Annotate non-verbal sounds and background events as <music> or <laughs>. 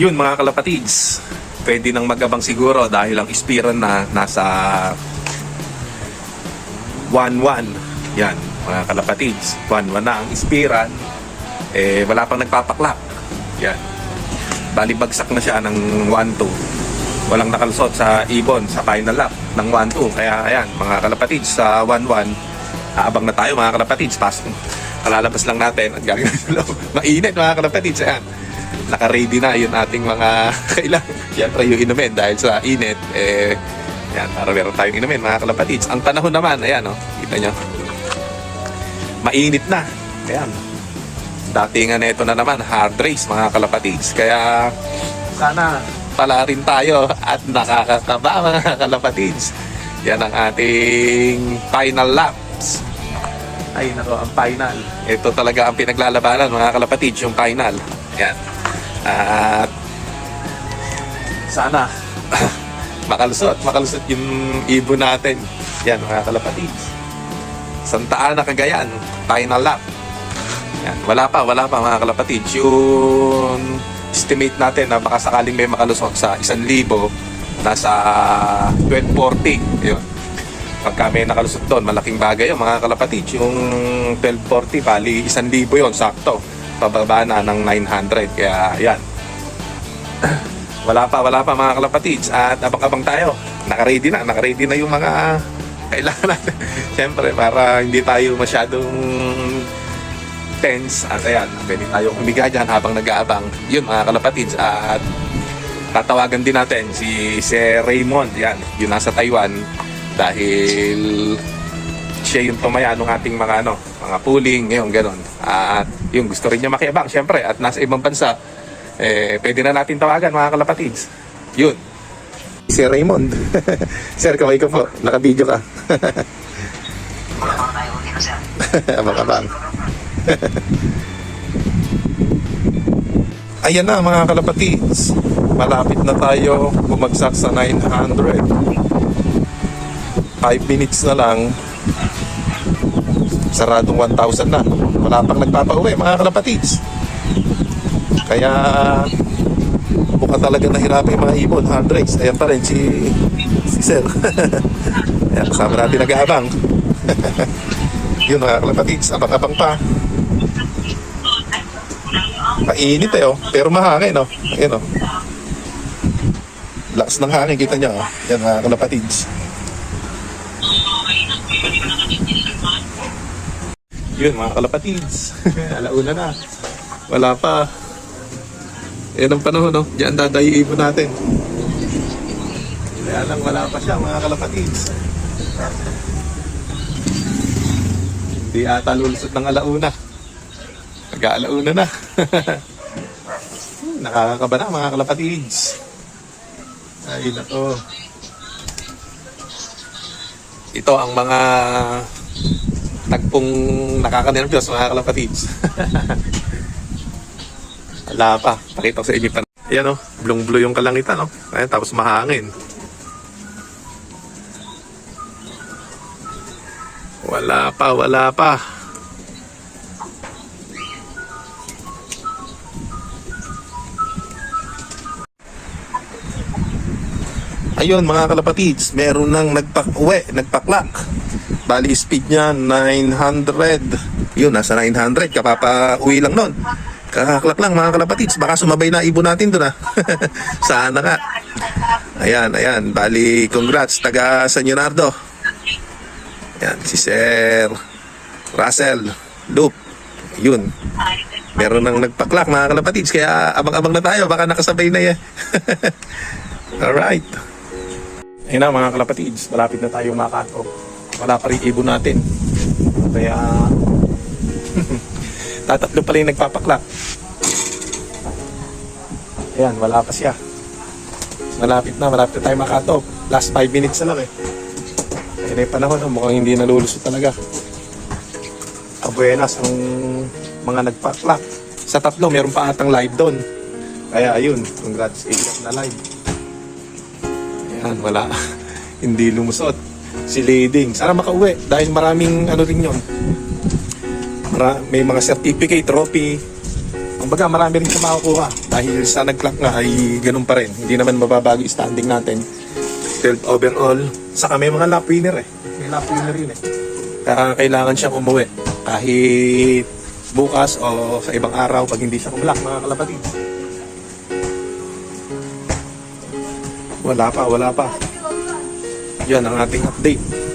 Yun mga kalapatids, pwede nang magabang siguro dahil ang ispiran na nasa 1-1. Yan, mga kalapatids. 1-1 na ang ispiran. Eh, wala pang nagpapaklak. Yan. Bali bagsak na siya ng 1-2. Walang nakalusot sa ibon sa final lap ng 1-2. Kaya ayan, mga kalapatids sa 1-1, aabang na tayo mga kalapatids. Pas, kalalabas lang natin at gagawin <laughs> sa loob. Mainit mga kalapatids. Ayan. Naka-ready na yun ating mga <laughs> kailangan. Siyempre yung inumin dahil sa init, eh, yan, para meron tayong inumin mga kalapatids. Ang panahon naman, ayan, oh, kita nyo. Mainit na. Ayan. Datingan na ito na naman, hard race mga kalapatids. Kaya sana pala rin tayo <laughs> at nakakakaba mga kalapatids. Yan ang ating final laps. Ay nako, ang final. Ito talaga ang pinaglalabanan mga kalapatids, yung final. Yan. At sana <coughs> makalusot, makalusot yung ibon natin. Yan mga kalapatids. Santa Ana, Cagayan, final lap. Yan. Wala pa, wala pa mga kalapatids. Yung estimate natin na baka sakaling may makalusot sa 1,000 nasa 1240. Yun. Pagka may nakalusot doon, malaking bagay yun mga kalapatids. Yung 1240, bali 1,000 yun, sakto. Pababa na ng 900. Kaya yan. <clears throat> Wala pa, wala pa mga kalapatids. At abang-abang tayo. Naka-ready na, naka-ready na yung mga <laughs> kailangan natin. <laughs> Siyempre, para hindi tayo masyadong tense. At ayan, pwede tayo humiga dyan habang nag-aabang. Yun mga kalapatids. At tatawagan din natin si Sir Raymond. Yan, yun nasa Taiwan. Dahil siya yung tumaya ng ating mga ano, mga pooling, ngayon ganun. At yung gusto rin niya makiabang, syempre, at nasa ibang bansa, eh, pwede na natin tawagan mga kalapatids. Yun. Si Raymond. <laughs> sir, kaway ka po. Naka-video ka. <laughs> Wala tayo. <laughs> Ayan na mga kalapatids. Malapit na tayo bumagsak sa 900. 5 minutes na lang. Saradong 1,000 na. Wala pang nagpapauwi mga kalapatids. Kaya mukhang talaga nahirapan yung mga ibon. Race. Ayan pa rin si, si Sir. <laughs> Ayan, kasama natin nag-aabang. <laughs> Yun mga kalapatids, abang-abang pa. Mainit eh oh, pero mahangin oh. Ayan oh. Lakas ng hangin, kita niyo oh. Yan mga kalapatids. Yun mga kalapatids. <laughs> Alauna na. Wala pa. Yan ang panahon oh. Diyan dadayo ibon natin. Kaya lang wala pa siya mga kalapatids. Hindi ata lulusot ng alauna. Nag-aalauna na. <laughs> Nakakakaba na mga kalapatids. Ay, nako. Ito ang mga tagpong nakakanervyos mga kalapatids. <laughs> Wala pa. Pakita ko sa inyo pa. Ayan o, blong-blue yung kalangitan no? Ayan, tapos mahangin. Wala pa, wala pa. Ayun mga kalapatids, meron nang nagpak-uwi, nagpaklak. Bali speed niya 900. Yun, nasa 900. Kapapa-uwi lang nun. Kakaklak lang mga kalapatids. Baka sumabay na ibon natin doon ha. <laughs> Sana nga. Ayan, ayan. Bali, congrats. Taga San Leonardo. Ayan, si Sir Russell Loop. Yun. Meron nang nagpaklak mga kalapatids. Kaya abang-abang na tayo. Baka nakasabay na yan. <laughs> Alright. Ayun na mga kalapatids, malapit na tayo makato. Wala pa rin ibon natin. Kaya <laughs> tatatlo pala yung nagpapaklak. Ayan, wala pa siya. Malapit na, malapit na tayo makato. Last 5 minutes na lang eh. Ayun na yung panahon, oh, mukhang hindi nalulusot talaga. Abuenas ang mga nagpaklak. Sa tatlo, meron pa atang live doon. Kaya ayun, congrats, ikat na live. Ayan, wala. <laughs> Hindi lumusot. Si Lading. Sana makauwi. Dahil maraming ano rin yun. Mara, may mga certificate, trophy. Kumbaga, marami rin siya makukuha. Dahil sa nag-clock nga ay ganun pa rin. Hindi naman mababago standing natin. 12 overall. Saka may mga lap winner eh. May lap winner yun eh. Kaya kailangan siyang umuwi. Kahit bukas o sa ibang araw pag hindi siya kumulak mga kalapatid. Wala pa, wala pa. Yan ang ating update.